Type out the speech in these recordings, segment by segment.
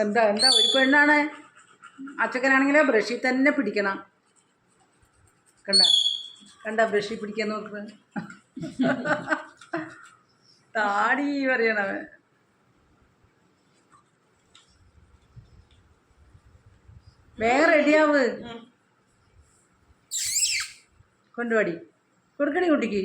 എന്താ എന്താ ഒരു പെണ്ണാണ്. അച്ചക്കനാണെങ്കിൽ ബ്രഷിൽ തന്നെ പിടിക്കണം. കണ്ട? കണ്ട ബ്രഷിൽ പിടിക്കാൻ നോക്കുന്നത് താടി പറയണവൻ വേഗം റെഡിയാവ് കൊണ്ടുപാടി കൊടുക്കണി കുട്ടിക്ക്.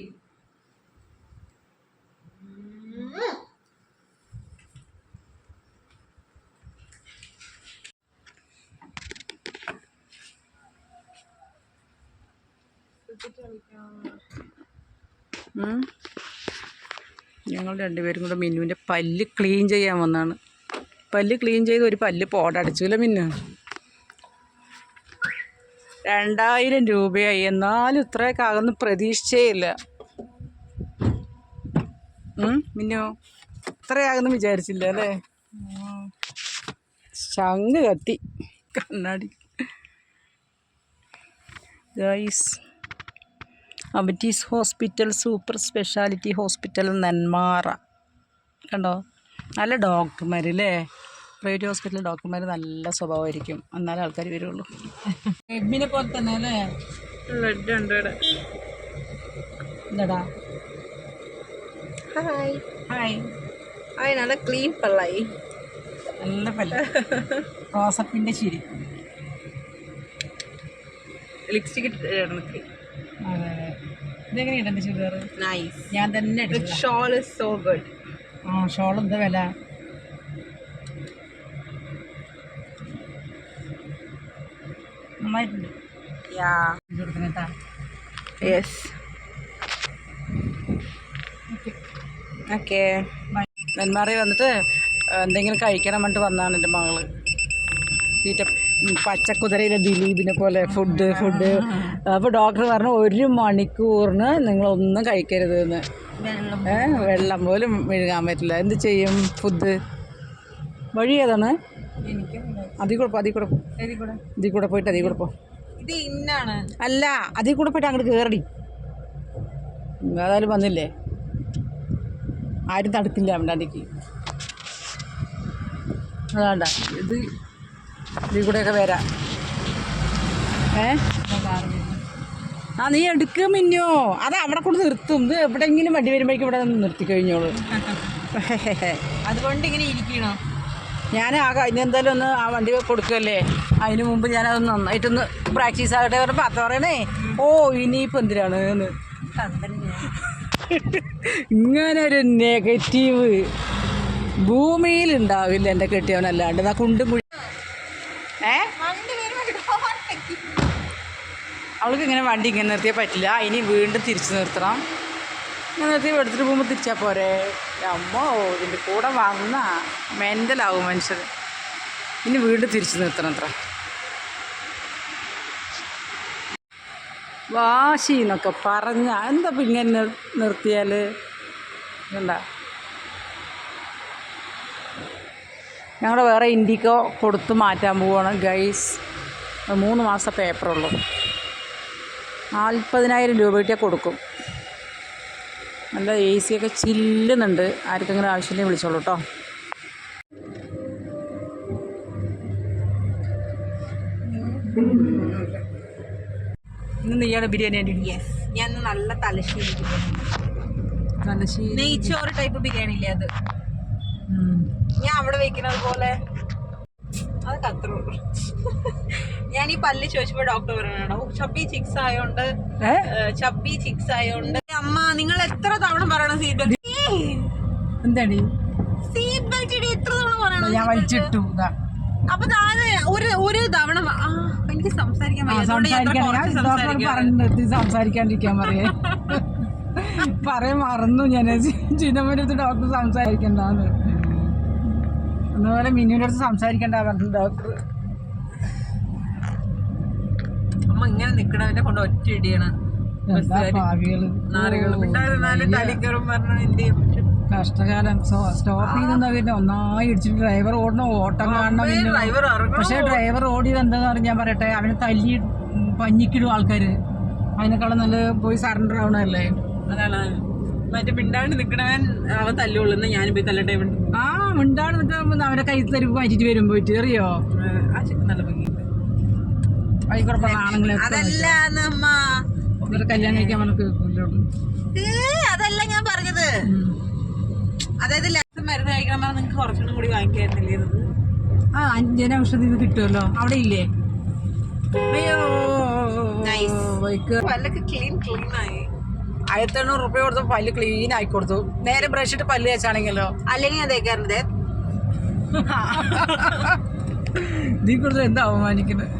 ഞങ്ങൾ രണ്ടുപേരും കൂടെ മിന്നുവിന്റെ പല്ല് ക്ലീൻ ചെയ്യാൻ വന്നാണ്. പല്ല് ക്ലീൻ ചെയ്ത് ഒരു പല്ല് പോടടിച്ചില്ല മിന്നു. രണ്ടായിരം രൂപയായി. എന്നാലും ഇത്രയൊക്കെ ആകുന്ന പ്രതീക്ഷിച്ചേ ഇല്ല മിന്നു. ഇത്രയാകുന്നു വിചാരിച്ചില്ല അല്ലേ? ചങ്ങ് കത്തി. കണ്ണാടി. Guys. Avitis hospital super speciality hospital Nenmara. കണ്ടോ? നല്ല ഡോക്ടർമാർ അല്ലേ പ്രൈവറ്റ് ഹോസ്പിറ്റലിൽ ഡോക്ടർമാർ നല്ല സ്വഭാവമായിരിക്കും. എന്നാലേ ആൾക്കാർ വരുള്ളൂ. എഡ്മിനെ പോലെ തന്നെ അല്ലേ? ബ്ലഡ് ഉണ്ട് എന്താടാ ഹായ്. ഹായ്. ഹായ് നല്ല ക്ലീൻ പള്ളായി. നല്ല പല്ല. റോസപ്പിന്റെ ചിരി. ലിപ്സ്റ്റിക് അതെ ചുരിദാർ? നൈസ് ഞാൻ തന്നെ ഷോൾ ഇസ് സോ ഗുഡ് ആ ഷോൾ എന്താ വില? നന്നായിട്ടുണ്ട്. യെസ് ഓക്കെ നെന്മാറി വന്നിട്ട് എന്തെങ്കിലും കഴിക്കണം വേണ്ടി വന്നാണ് എന്റെ മകൾ. തീറ്റ പച്ചക്കുതിരയിലെ ദിലീപിനെ പോലെ ഫുഡ് ഫുഡ് അപ്പോൾ ഡോക്ടർ പറഞ്ഞു ഒരു മണിക്കൂറിന് നിങ്ങളൊന്നും കഴിക്കരുത് എന്ന്. വെള്ളം. പോലും മെഴുകാൻ പറ്റില്ല. എന്ത് ചെയ്യും ഫുഡ് വഴി ഏതാണ്? അതിൽ കൂടെ പോ അതിൽ കൂടെ പോ. കൂടെ. ഇതിൽ കൂടെ പോയിട്ട് അതി കൂടെ പോ. അല്ല അതി കൂടെ പോയിട്ട് അങ്ങോട്ട് കയറടി ഏതായാലും വന്നില്ലേ? ആരും തടുക്കില്ല അവന്റെ അടിക്ക്. അതാണ്ട ഇത് ഇതിൽ കൂടെയൊക്കെ വരാം. ഏ? ആ നീ എടുക്കുക മിന്നോ. അത് അവിടെ കൊണ്ട് നിർത്തും. ഇത് എവിടെയെങ്കിലും വണ്ടി വരുമ്പോഴേക്കും ഇവിടെ നിർത്തി കഴിഞ്ഞോളൂ. അതുകൊണ്ട് ഇങ്ങനെ ഇരിക്കണോ? ഞാൻ ആ കഴിഞ്ഞ എന്തായാലും ഒന്ന് ആ വണ്ടി കൊടുക്കല്ലേ അതിന് മുമ്പ് ഞാനത് നന്നായിട്ടൊന്ന് പ്രാക്ടീസ് ആകട്ടെ പറഞ്ഞപ്പോൾ പത്ത പറയണേ. ഓ ഇനിയിപ്പോൾ എന്തിനാണ് എന്ന് ഇങ്ങനെ ഒരു നെഗറ്റീവ് ഭൂമിയിൽ ഉണ്ടാവില്ല എന്റെ കെട്ടിയവനല്ലാണ്ട് ആ കുണ്ടും കുഴി ഏ അവൾക്ക് ഇങ്ങനെ വണ്ടി ഇങ്ങനെ നിർത്തിയാൽ പറ്റില്ല. ഇനി വീണ്ടും തിരിച്ചു നിർത്തണം. ഇങ്ങനെ നിർത്തി എടുത്തിട്ട് പോകുമ്പോൾ തിരിച്ചാൽ പോരെ? അമ്മോ ഇതിന്റെ കൂടെ വന്ന മെന്റലാവും മനുഷ്യർ ഇനി വീണ്ടും തിരിച്ചു നിർത്തണം അത്ര. വാശി എന്നൊക്കെ പറഞ്ഞ എന്താ ഇങ്ങനെ നിർ- നിർത്തിയാൽ എന്താ ഞങ്ങൾ വേറെ ഇൻഡിക്കോ കൊടുത്ത് മാറ്റാൻ പോവാണ് ഗൈസ്. മൂന്ന് മാസം പേപ്പറുള്ളൂ. നാൽപ്പതിനായിരം രൂപ കിട്ടിയാൽ കൊടുക്കും. നല്ല എ സി ഒക്കെ ചില്ലുന്നുണ്ട്. ആർക്കെങ്കിലും ആവശ്യമില്ലെങ്കിൽ വിളിച്ചോളൂ കേട്ടോ ഇന്ന് നീയാണ് ബിരിയാണി യെസ് ഞാൻ നല്ല തലശ്ശേരി നെയ്ച്ചോറ് ടൈപ്പ് ബിരിയാണി ഇല്ലേ അത്? ഞാൻ അവിടെ വെക്കുന്നത് പോലെ. അത് കത്രൂ ഞാൻ ഈ പല്ല് ചോദിച്ചപ്പോ ഡോക്ടർ പറയണോ ചപ്പി ചിക്സ് ആയോണ്ട് ചപ്പി ചിക്സ് ആയോണ്ട്. അമ്മ നിങ്ങൾ എത്ര തവണ പറയണം സീറ്റ് ബെൽറ്റ് എന്താടി സീറ്റ് ബെൽറ്റ് ഇടി എത്ര തവണ പറയണം? ഞാൻ വലിച്ചിട്ടു അപ്പൊ താഴെ ഒരു ഒരു തവണ എനിക്ക് സംസാരിക്കാൻ. പറഞ്ഞു സംസാരിക്കാണ്ടിരിക്കാൻ പറയേ. പറയാൻ മറന്നു ഞാൻ. ചിന്നമ്മനടുത്ത് ഡോക്ടർ സംസാരിക്കണ്ടെന്ന്. അതുപോലെ മിന്നുവിന്റെ അടുത്ത് സംസാരിക്കണ്ട പറഞ്ഞു ഡോക്ടർ ഇങ്ങനെ നിക്കണവനെ കൊണ്ട് ഒറ്റ ഇടിയാണ് കഷ്ടകാലം സ്റ്റോപ്പ് ചെയ്തെന്നാ പിന്നെ ഒന്നായി ഇടിച്ചിട്ട് ഡ്രൈവർ ഓടണ ഓട്ടം കാണണം പക്ഷെ ഡ്രൈവർ ഓടിയത് എന്താന്ന് പറഞ്ഞാൽ ഞാൻ പറയട്ടെ അവനെ തല്ലി പഞ്ഞിക്കിടും ആൾക്കാര് അതിനേക്കാളും നല്ല പോയി സറണ്ടർ ആവണല്ലേ അതാണ് മറ്റേ മിണ്ടാണ്ട് നിക്കണവൻ അവൻ തല്ലുള്ളൂ പോയി തല്ലട്ടെ ആ മിണ്ടാണ്ട് നിൽക്കുമ്പോൾ അവരെ കൈ തരുമ്പോ മാറ്റിട്ട് വരും പോയിട്ട് ആ നല്ല ഭംഗിയുണ്ട് ആണുങ്ങളെ അതല്ല നമ്മ ഇവരെ കല്യാണം കഴിക്കാൻ നമുക്ക് അതല്ല ഞാൻ പറഞ്ഞത്. അതായത് ലാസ്റ്റ് മരുന്ന് കഴിക്കണം നിങ്ങൾക്ക് കുറച്ചുകൂടി കൂടി വാങ്ങിക്കായിരുന്നില്ലേ ഇത്? ആ. അഞ്ജന ഔഷധം ഇത് കിട്ടുമല്ലോ. അവിടെ ഇല്ലേ? അയ്യോ Nice. പല്ലൊക്കെ ക്ലീൻ ക്ലീൻ ആയി. ആയിരത്തി എണ്ണൂറ് റുപ്യ കൊടുത്തു പല്ല് ക്ലീൻ ആയി കൊടുത്തു. നേരെ ബ്രഷ് ഇട്ട് പല്ല് വെച്ചാണെങ്കിലോ അല്ലെങ്കിൽ ഞാൻ തേക്കാറുണ്ട് നീ എന്താ അപമാനിക്കുന്നത്?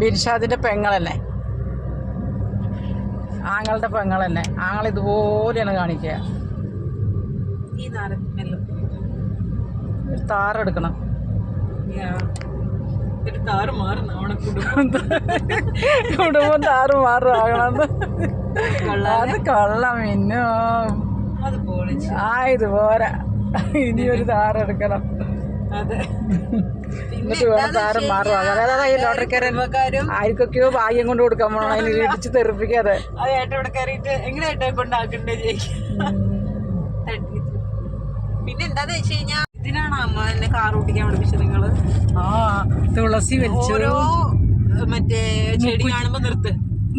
ബിൻഷാദിന്റെ പെങ്ങളല്ലേ? ആങ്ങളുടെ പെങ്ങളല്ലേ? ആങ്ങൾ ഇതുപോലെയാണ് കാണിക്കുക. താറെടുക്കണം കുടുംബം താറ് മാറാകണം അത് കൊള്ളാം പിന്നെ ആ ഇത് ഇനി ഒരു താറെടുക്കണം അതെ. എന്നിട്ട് വേണം താരം മാറും. അതായത് ഈ ലോട്ടറിക്കാരൻ ആർക്കൊക്കെയോ ഭാഗ്യം കൊണ്ട് കൊടുക്കാൻ പോകണം അതിന് ഇടിച്ച് തെറിപ്പിക്കാതെ. പിന്നെ എന്താന്ന് വെച്ച് ഇതിനാണ് അമ്മ എന്നെ കാർ ഓടിക്കാൻ പഠിപ്പിച്ചത് നിങ്ങൾ? ആ തുളസി വലിച്ചു. ഓരോ മറ്റേ ചെടി കാണുമ്പോ നിർത്ത്.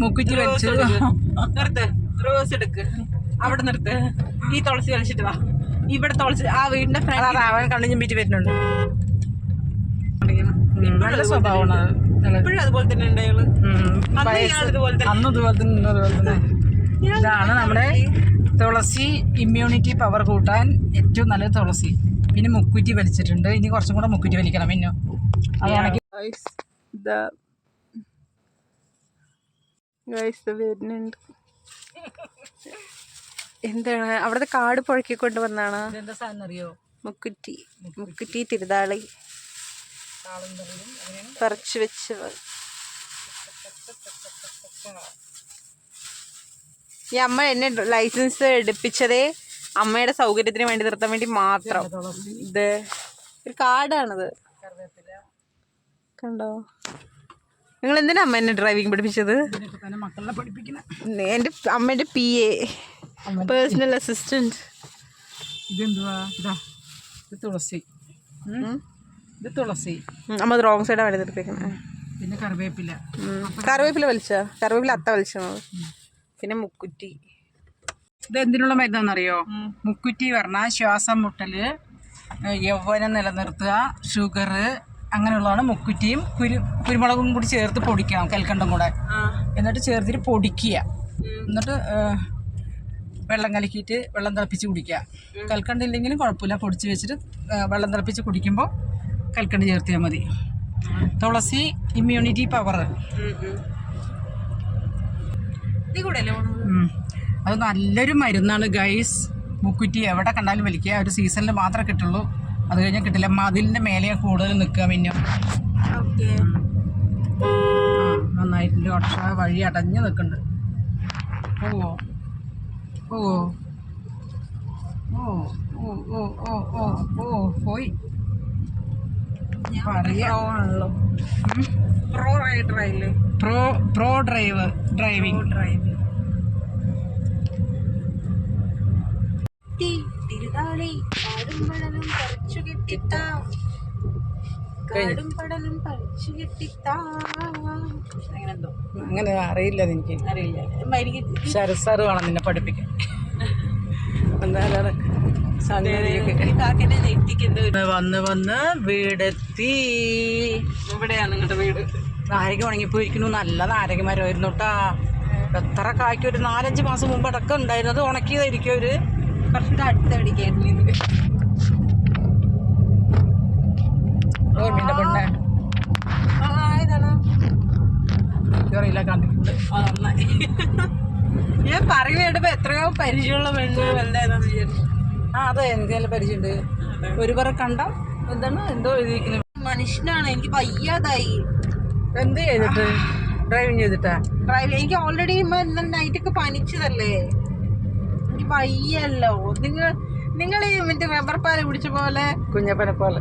മുക്കുറ്റി വലിച്ചു. നിർത്ത്. റോസ് എടുക്ക്. അവിടെ നിർത്ത്. ഈ തുളസി വലിച്ചിട്ട് വാ. ഇവിടെ തുളച്ച് ആ വീടിന്റെ ഫ്രണ്ട് അവൻ കണ്ണു ചിമ്പിച്ച് വരുന്നുണ്ട്. നല്ല സ്വഭാവമാണ് ഇപ്പോഴും അതുപോലെ തന്നെ ഉണ്ട് അയാൾ ഇതുപോലെ തന്നെ അന്ന് ഇതുപോലെ തന്നെ അതുപോലെ തന്നെ. ഇതാണ് നമ്മുടെ തുളസി ഇമ്മ്യൂണിറ്റി പവർ കൂട്ടാൻ ഏറ്റവും നല്ല തുളസി. പിന്നെ മുക്കുറ്റി വലിച്ചിട്ടുണ്ട്. ഇനി കുറച്ചും കൂടെ മുക്കുറ്റി വലിക്കണം പിന്നെ അതാണെങ്കിൽ വരുന്നുണ്ട്. എന്താണ്? അവിടുത്തെ കാട് പുഴക്കി കൊണ്ടുവന്നാണ്. എന്താ സാധനം അറിയോ? മുക്കുറ്റി. മുക്കുറ്റി തിരുതാളി. പറിച്ചു വെച്ച് ഈ അമ്മ എന്നെ ലൈസൻസ് എടുപ്പിച്ചതേ അമ്മയുടെ സൗകര്യത്തിന് വേണ്ടി നിർത്താൻ വേണ്ടി മാത്രം. ഇത് ഒരു കാടാണത്. കണ്ടോ? നിങ്ങൾ എന്തിനാ അമ്മ എന്നെ ഡ്രൈവിംഗ് പഠിപ്പിച്ചത് എന്റെ എന്റെ അമ്മയുടെ പി എ പേഴ്സണൽ അസിസ്റ്റന്റ് ഇതെന്തുവാ? ഇതാ ഇത് തുളസി. ഇത് തുളസി. അമ്മ റോങ് സൈഡാണ് വേണ്ടി പിന്നെ കറിവേപ്പില. കറിവേപ്പില വലിച്ച? കറിവേപ്പില അത്ത വലിച്ചത് പിന്നെ മുക്കുറ്റി. ഇത് എന്തിനുള്ള മരുന്നാണെന്നറിയോ മുക്കുറ്റി പറഞ്ഞാൽ ശ്വാസം മുട്ടൽ യൗവനം നിലനിർത്തുക ഷുഗർ അങ്ങനെയുള്ളതാണ് മുക്കുറ്റിയും കുരു കുരുമുളകും കൂടി ചേർത്ത് പൊടിക്കുക കൽക്കണ്ടം കൂടെ. എന്നിട്ട് ചേർത്തിട്ട് പൊടിക്കുക. എന്നിട്ട് വെള്ളം കലക്കിയിട്ട് വെള്ളം തിളപ്പിച്ച് കുടിക്കുക. കൽക്കണ്ടില്ലെങ്കിലും കുഴപ്പമില്ല. പൊടിച്ച് വെച്ചിട്ട് വെള്ളം തിളപ്പിച്ച് കുടിക്കുമ്പോൾ കൽക്കണ്ട് ചേർത്തിയാൽ മതി. തുളസി ഇമ്മ്യൂണിറ്റി പവർ. അത് നല്ലൊരു മരുന്നാണ് ഗൈസ് മുക്കുറ്റി എവിടെ കണ്ടാലും വലിക്കുക. ഒരു സീസണിൽ മാത്രമേ കിട്ടുള്ളൂ. അത് കഴിഞ്ഞാൽ കിട്ടില്ല. മതിലിന്റെ മേലെയാണ് കൂടുതൽ നിൽക്കുക പിന്നെ ഓക്കെ. നന്നായിട്ടുണ്ട്. ഓട്ടോഷ വഴി അടഞ്ഞു നിൽക്കുന്നുണ്ട് പോവോ? പോവോ? ഓ ഓ ഓ ഓ ഓ ഓ പോയി പറയാണല്ലോ pro rider pro pro drive driving driving drive തിരുതാളി കാടും പടലും പറിച്ചു കെട്ടിത്താ. കാടും പടലും പറിച്ചു കെട്ടിത്താ. അങ്ങനെന്തോ? അങ്ങനെ അറിയില്ല എനിക്ക്. അറിയില്ല. ശരസാറ് വേണം നിന്നെ പഠിപ്പിക്കാൻ. എന്നാലാണ് വന്ന് വന്ന് വീടെത്തി. ഇവിടെയാണ് നിങ്ങളുടെ വീട്. നാരക ഉണങ്ങിപ്പോയിരിക്കുന്നു. നല്ല നാരകമരമായിരുന്നു കേട്ടാ എത്ര കായ്ക്ക് ഒരു നാലഞ്ച് മാസം മുമ്പ് അടക്കം ഉണ്ടായിരുന്നത് ഉണക്കിയതായിരിക്കും അവർ. കുറച്ചുകൂടെ അടുത്ത് പിടിക്കായിരുന്നു ഇത്. പെണ്ണെ അറിയില്ല കണ്ടിട്ടുണ്ട്. ഞാൻ പറയുക കേട്ടപ്പോ എത്രയോ പരിചയമുള്ള പെണ്ണ് വിചാരിച്ചു. ആ അതെ എന്തെങ്കിലും പരിചയമുണ്ട്. ഒരു പറ കണ്ട? എന്താണ്? എന്തോ എഴുതിയിരിക്കുന്നത് മനുഷ്യനാണ് എനിക്ക് വയ്യാതായി. എന്ത് ചെയ്തിട്ട്? ഡ്രൈവിങ് ചെയ്തിട്ടാ? ഡ്രൈവ് എനിക്ക് ഓൾറെഡി നൈറ്റ് ഒക്കെ പനിച്ചതല്ലേ. എനിക്ക് വയ്യല്ലോ. നിങ്ങൾ നിങ്ങൾ ഈ മറ്റേ റബ്ബർ പാൽ കുടിച്ച പോലെ? കുഞ്ഞപ്പനെ പോലെ.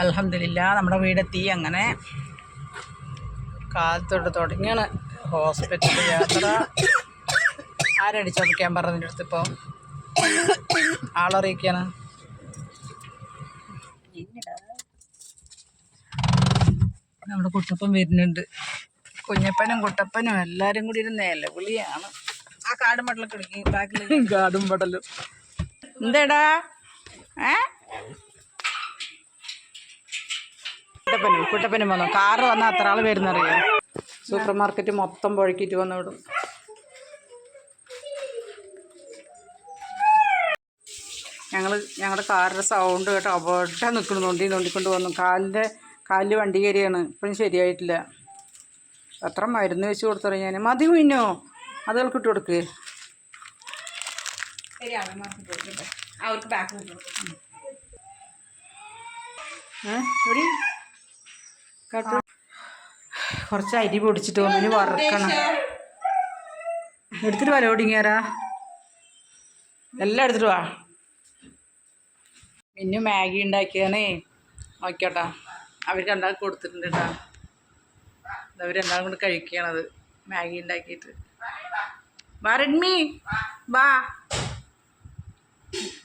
അലഹമില്ല നമ്മുടെ വീടെത്തി. അങ്ങനെ കാലത്തോട്ട് തുടങ്ങിയാണ് ഹോസ്പിറ്റൽ യാത്ര. ആരടിച്ചോക്കാൻ പറഞ്ഞതിന്റെ അടുത്ത് ഇപ്പോൾ ആളറിയിക്കാണ്. നമ്മുടെ കുട്ടപ്പൻ വരുന്നുണ്ട്. കുഞ്ഞപ്പനും കുട്ടപ്പനും എല്ലാരും കൂടി ഒരു നിലവിളിയാണ്. കാട് ബാക്കിൽ ഗാഡും പടലും. എന്തേടാ? ഏ? കുട്ടപ്പനും കുട്ടപ്പനും വന്നു? കാറ് വന്നാൽ അത്ര ആൾ വരുന്നറിയോ? സൂപ്പർ മാർക്കറ്റ് മൊത്തം പുഴക്കിട്ട് വന്നു വിടും. ഞങ്ങൾ ഞങ്ങളുടെ കാറിന്റെ സൗണ്ട് കേട്ടോ അവിടെ നിൽക്കുന്നു നൊണ്ടി നൊണ്ടിക്കൊണ്ട് വന്നു. കാലിന്റെ കാലിൽ വണ്ടി കയറിയാണ് ഇപ്പോഴും ശരിയായിട്ടില്ല. അത്ര മരുന്ന് വെച്ച് കൊടുത്തു ഞാൻ മതി കുഞ്ഞോ. അതുകൾക്ക് ഇട്ട് കൊടുക്ക്. അവർക്ക് ബാക്ക്? കാട്ടു. കുറച്ച് അരി പൊടിച്ചിട്ട് ഒന്നിന് വറുക്കണം. എടുത്തിട്ട് വല ഓടിങ്ങേരാ എല്ലാം എടുത്തിട്ട് വാ. പിന്നെ മാഗി ഉണ്ടാക്കിയാണേ നോക്കിയോട്ടാ. അവർക്ക് രണ്ടാൾക്ക് കൊടുത്തിട്ടുണ്ട് കേട്ടോ. അവരെന്താ കൊണ്ട് കൂടി കഴിക്കുകയാണത്. മാഗി ഉണ്ടാക്കിയിട്ട്. വാ റെഡ്മി വാ.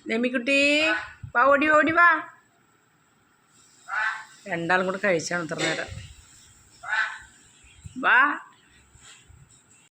നെമ്മിക്കുട്ടി വാ ഓടി ഓടി വാ. രണ്ടാളും കൂടെ കഴിച്ചാണ് ഇത്ര നേരം. വാ.